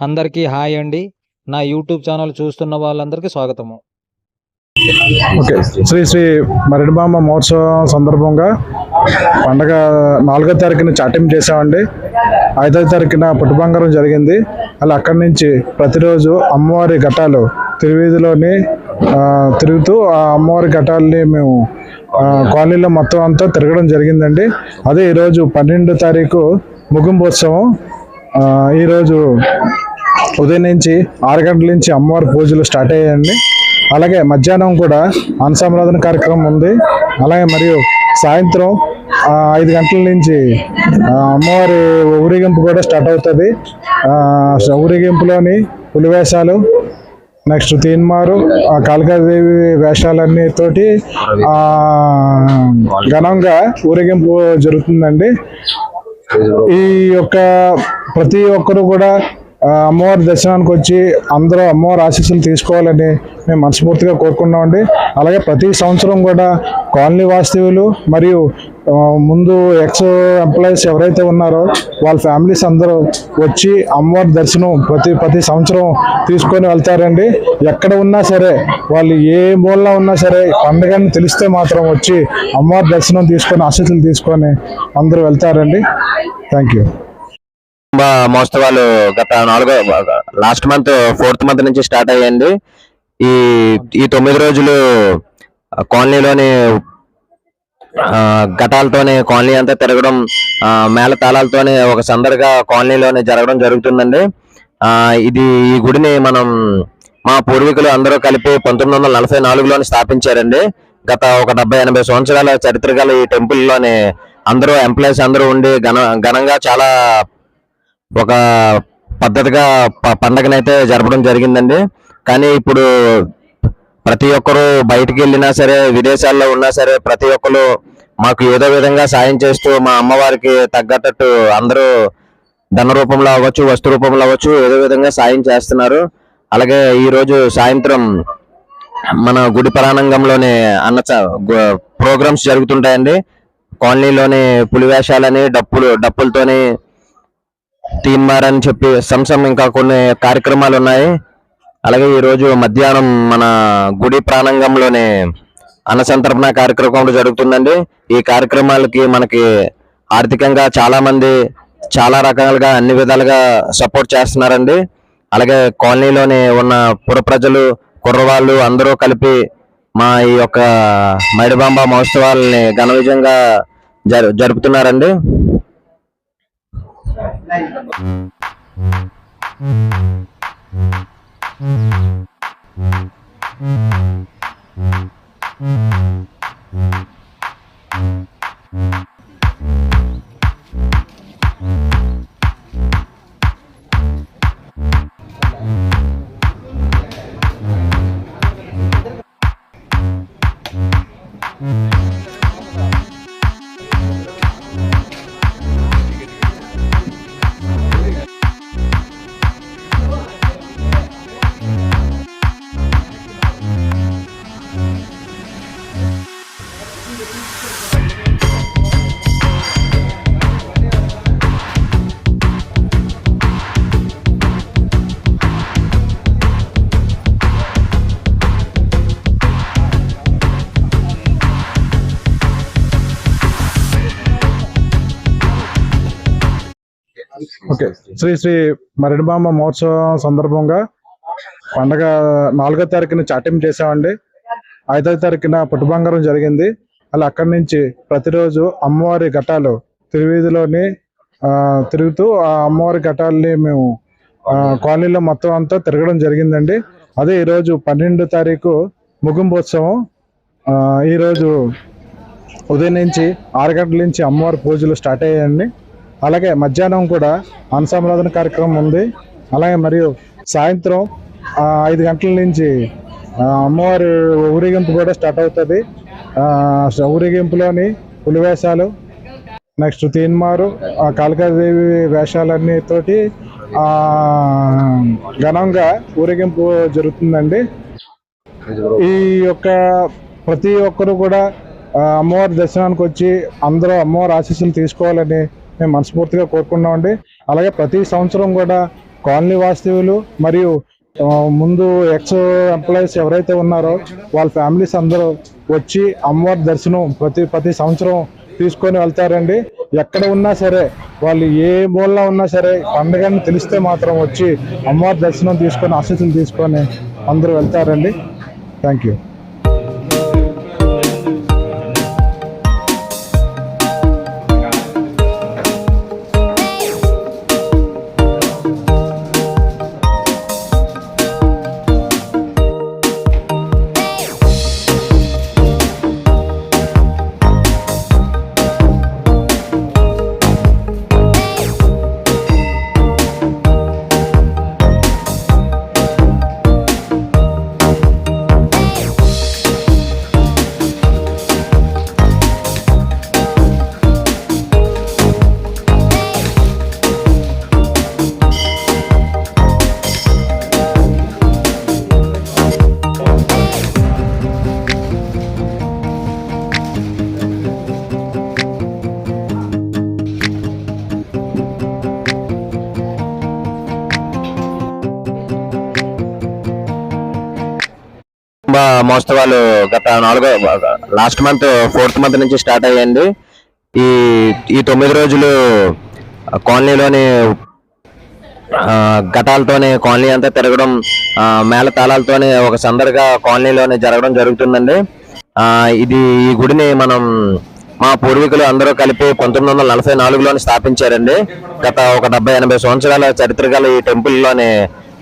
అందరికీ హాయ్ అండి. నా యూట్యూబ్ ఛానల్ చూస్తున్న వాళ్ళందరికీ స్వాగతము. ఓకే శ్రీ శ్రీ మరిడిబామ మహోత్సవం సందర్భంగా పండగ నాలుగో తారీఖున చాటింపు చేసామండి ఐదో తారీఖున పుట్టుబంగారం జరిగింది. అలా అక్కడి నుంచి ప్రతిరోజు అమ్మవారి ఘటాలు తిరువీధిలోని తిరుగుతూ ఆ అమ్మవారి ఘటాలని మేము కాలనీలో మొత్తం అంతా తిరగడం జరిగిందండి. అదే ఈరోజు పన్నెండో తారీఖు ముగింపు ఉత్సవం ఈరోజు ఉదయం నుంచి ఆరు గంటల నుంచి అమ్మవారి పూజలు స్టార్ట్ అయ్యాయండి. అలాగే మధ్యాహ్నం కూడా అన్నసంరాధన కార్యక్రమం ఉంది. అలాగే మరియు సాయంత్రం ఐదు గంటల నుంచి అమ్మవారి ఊరేగింపు కూడా స్టార్ట్ అవుతుంది. ఊరేగింపులోని పులివేషాలు నెక్స్ట్ తీన్మారు ఆ కాళికాదేవి వేషాలన్నీ తోటి ఘనంగా ఊరేగింపు జరుగుతుందండి. ఈ యొక్క ప్రతి ఒక్కరు కూడా అమ్మవారి దర్శనానికి వచ్చి అందరూ అమ్మవారి ఆశీస్సులు తీసుకోవాలని మేము మనస్ఫూర్తిగా కోరుకున్నామండి అలాగే ప్రతి సంవత్సరం కూడా కాలనీ వాస్తవ్యులు మరియు ముందు ఎక్స్ ఎంప్లాయీస్ ఎవరైతే ఉన్నారో వాళ్ళ ఫ్యామిలీస్ అందరూ వచ్చి అమ్మవారి దర్శనం ప్రతి ప్రతి సంవత్సరం తీసుకొని వెళ్తారండి. ఎక్కడ ఉన్నా సరే వాళ్ళు ఏ మూలలో ఉన్నా సరే పండుగని తెలిస్తే మాత్రం వచ్చి అమ్మవారి దర్శనం తీసుకొని ఆశీస్సులు తీసుకొని అందరూ వెళ్తారండి. Thank you. మహోత్సవాలు గత నాలుగో లాస్ట్ మంత్ ఫోర్త్ మంత్ నుంచి స్టార్ట్ అయ్యాయండి ఈ ఈ తొమ్మిది రోజులు కాలనీలోని గతాలతోనే ఘటాలతోనే కాలనీ అంతా తిరగడం మేళ తాళాలతోనే ఒక సందడిగా కాలనీలోనే జరగడం జరుగుతుందండి. ఇది ఈ గుడిని మనం మా పూర్వీకులు అందరూ కలిపి పంతొమ్మిది వందల నలభై నాలుగులోనే స్థాపించారండి. గత ఒక డెబ్బై ఎనభై సంవత్సరాల చరిత్ర గల ఈ టెంపుల్లోని అందరూ ఎంప్లాయీస్ అందరూ ఉండి ఘన ఘనంగా చాలా ఒక పద్ధతిగా ప- పండగనైతే జరపడం జరిగిందండి. కానీ ఇప్పుడు ప్రతి ఒక్కరు బయటికి వెళ్ళినా సరే విదేశాల్లో ఉన్నా సరే ప్రతి ఒక్కరు మాకు ఏదో విధంగా సాయం చేస్తూ మా అమ్మవారికి తగ్గట్టు అందరూ ధన రూపంలో అవ్వచ్చు వస్తు రూపంలో అవ్వచ్చు ఏదో విధంగా సాయం చేస్తున్నారు. అలాగే ఈరోజు సాయంత్రం మన గుడి ప్రాణంగంలోనే అన్న ప్రోగ్రామ్స్ జరుగుతుంటాయండి. కాలనీలోని పులివేషాలని డప్పులు డప్పులతోని తీన్మార్ అని చెప్పి సంసం ఇంకా కొన్ని కార్యక్రమాలు ఉన్నాయి అలాగే ఈరోజు మధ్యాహ్నం మన గుడి ప్రాణంగంలోనే అన్నసంతర్పణ కార్యక్రమం కూడా జరుగుతుందండి. ఈ కార్యక్రమాలకి మనకి ఆర్థికంగా చాలామంది చాలా రకాలుగా అన్ని విధాలుగా సపోర్ట్ చేస్తున్నారండి. అలాగే కాలనీలోని ఉన్న పుర ప్రజలు కుర్రవాళ్ళు అందరూ కలిపి మా ఈ యొక్క మైడబాంబ మహోత్సవాలని ఘన విజయంగా జరుపుతున్నారండి. జరుపుతున్నారండి ఓకే శ్రీ శ్రీ మరిడిబామ మహోత్సవం సందర్భంగా పండగ నాలుగో తారీఖున చాటింపు చేసామండి ఐదో తారీఖున పుట్టుబంగారం జరిగింది. అలా అక్కడి నుంచి ప్రతిరోజు అమ్మవారి ఘటాలు తిరువీధిలోని తిరుగుతూ ఆ అమ్మవారి ఘటాలని మేము కాలనీలో మొత్తం అంతా తిరగడం జరిగిందండి. అదే ఈరోజు పన్నెండో తారీఖు ముగింపు ఉత్సవం ఆ, ఈరోజు ఉదయం నుంచి ఆరు గంటల నుంచి అమ్మవారి పూజలు స్టార్ట్ అయ్యాయండి. అలాగే మధ్యాహ్నం కూడా అన్నసంరాధన కార్యక్రమం ఉంది. అలాగే మరియు సాయంత్రం ఐదు గంటల నుంచి అమ్మవారి ఊరేగింపు కూడా స్టార్ట్ అవుతుంది. ఊరేగింపులోని పులివేషాలు నెక్స్ట్ తీన్మారు ఆ కాళికాదేవి వేషాలన్నీతోటి ఘనంగా ఊరేగింపు జరుగుతుందండి. ఈ యొక్క ప్రతి ఒక్కరు కూడా అమ్మవారి దర్శనానికి వచ్చి అందరూ అమ్మవారి ఆశీస్సులు తీసుకోవాలని మేము మనస్ఫూర్తిగా కోరుకున్నామండి అలాగే ప్రతి సంవత్సరం కూడా కాలనీ వాస్తవ్యులు మరియు ముందు ఎక్స్ ఎంప్లాయీస్ ఎవరైతే ఉన్నారో వాళ్ళ ఫ్యామిలీస్ అందరూ వచ్చి అమ్మవారి దర్శనం ప్రతి ప్రతి సంవత్సరం తీసుకొని వెళ్తారండి. ఎక్కడ ఉన్నా సరే వాళ్ళు ఏ మూలలో ఉన్నా సరే పండుగని తెలిస్తే మాత్రం వచ్చి అమ్మవారి దర్శనం తీసుకొని ఆశీస్సులు తీసుకొని అందరూ వెళ్తారండి. Thank you. మహోత్సవాలు గత నాలుగో లాస్ట్ మంత్ ఫోర్త్ మంత్ నుంచి స్టార్ట్ అయ్యండి. ఈ ఈ తొమ్మిది రోజులు కాలనీలోని గతాలతోనే కాలనీ అంతా తిరగడం మేళ తాళాలతోనే ఒక సందడిగా కాలనీలోనే జరగడం జరుగుతుందండి. ఇది ఈ గుడిని మనం మా పూర్వీకులు అందరూ కలిపి పంతొమ్మిది వందల నలభై నాలుగులోని స్థాపించారండి. గత ఒక డెబ్బై ఎనభై సంవత్సరాల చరిత్ర గల ఈ టెంపుల్లోని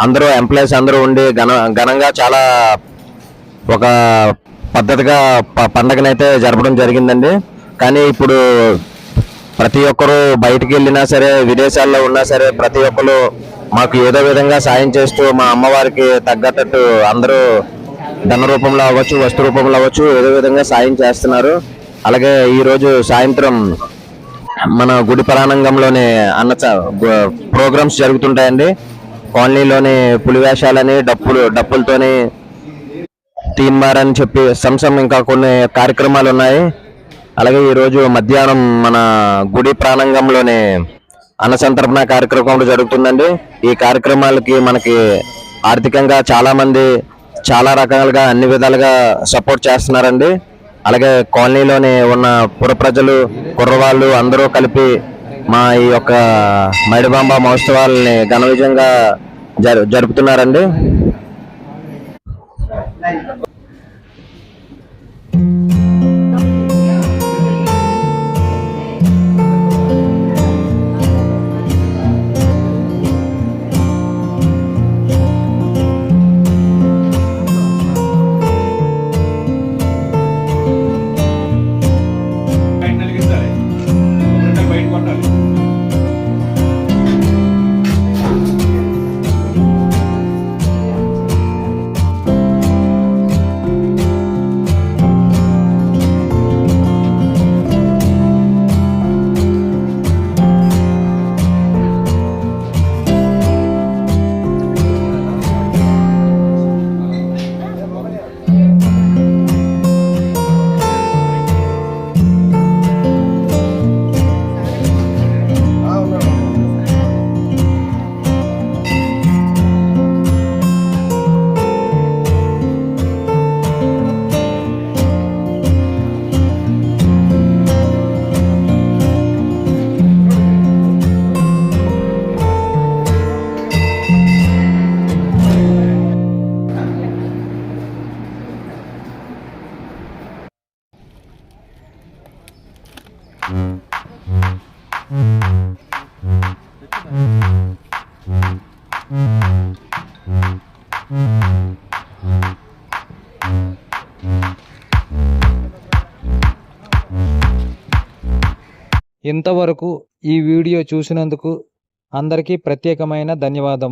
అందరూ ఎంప్లాయీస్ అందరూ ఉండి ఘన ఘనంగా చాలా ఒక పద్ధతిగా ప- పండగనైతే జరపడం జరిగిందండి. కానీ ఇప్పుడు ప్రతి ఒక్కరు బయటికి వెళ్ళినా సరే విదేశాల్లో ఉన్నా సరే ప్రతి ఒక్కరు మాకు ఏదో విధంగా సాయం చేస్తూ మా అమ్మవారికి తగ్గట్టు అందరూ ధన రూపంలో అవ్వచ్చు వస్తు రూపంలో అవ్వచ్చు ఏదో విధంగా సాయం చేస్తున్నారు. అలాగే ఈరోజు సాయంత్రం మన గుడి ప్రాణంగంలోని అన్న ప్రోగ్రామ్స్ జరుగుతుంటాయండి. కాలనీలోని పులివేషాలని డప్పులు డప్పులతోని తీన్మార్ అని చెప్పి సంసం ఇంకా కొన్ని కార్యక్రమాలు ఉన్నాయి. అలాగే ఈరోజు మధ్యాహ్నం మన గుడి ప్రాణంగంలోని అన్న సంతర్పణ కార్యక్రమం జరుగుతుందండి. ఈ కార్యక్రమాలకి మనకి ఆర్థికంగా చాలామంది చాలా రకాలుగా అన్ని విధాలుగా సపోర్ట్ చేస్తున్నారండి. అలాగే కాలనీలోని ఉన్న పుర ప్రజలు కుర్రవాళ్ళు అందరూ కలిపి మా ఈ యొక్క మైడిబాంబ మహోత్సవాలని ఘన విజయంగా జరు జరుపుతున్నారండి. Aí. ఇంతవరకు ఈ వీడియో చూసినందుకు అందరికీ ప్రత్యేకమైన ధన్యవాదం.